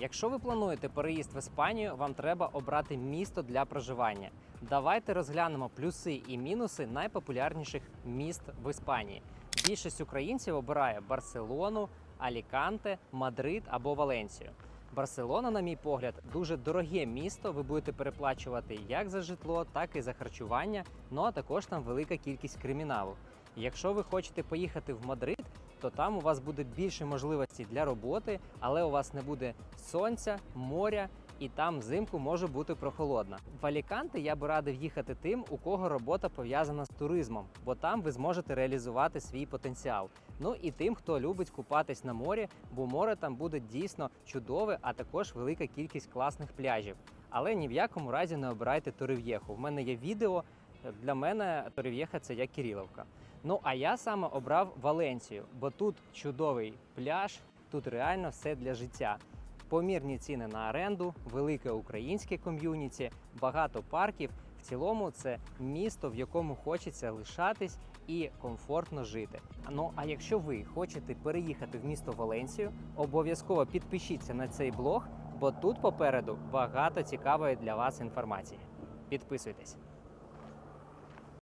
Якщо ви плануєте переїзд в Іспанію, вам треба обрати місто для проживання. Давайте розглянемо плюси і мінуси найпопулярніших міст в Іспанії. Більшість українців обирає Барселону, Аліканте, Мадрид або Валенсію. Барселона, на мій погляд, дуже дороге місто. Ви будете переплачувати як за житло, так і за харчування. Ну а також там велика кількість криміналу. Якщо ви хочете поїхати в Мадрид, то там у вас буде більше можливостей для роботи, але у вас не буде сонця, моря. І там взимку може бути прохолодно. В Аліканте я би радив їхати тим, у кого робота пов'язана з туризмом, бо там ви зможете реалізувати свій потенціал. Ну і тим, хто любить купатись на морі, бо море там буде дійсно чудове, а також велика кількість класних пляжів. Але ні в якому разі не обирайте Торев'єху. В мене є відео. Для мене Торев'єха це як Кириловка. Ну а я саме обрав Валенсію, бо тут чудовий пляж, тут реально все для життя. Помірні ціни на оренду, велике українське ком'юніті, багато парків. В цілому це місто, в якому хочеться лишатись і комфортно жити. Ну а якщо ви хочете переїхати в місто Валенсію, обов'язково підпишіться на цей блог, бо тут попереду багато цікавої для вас інформації. Підписуйтесь.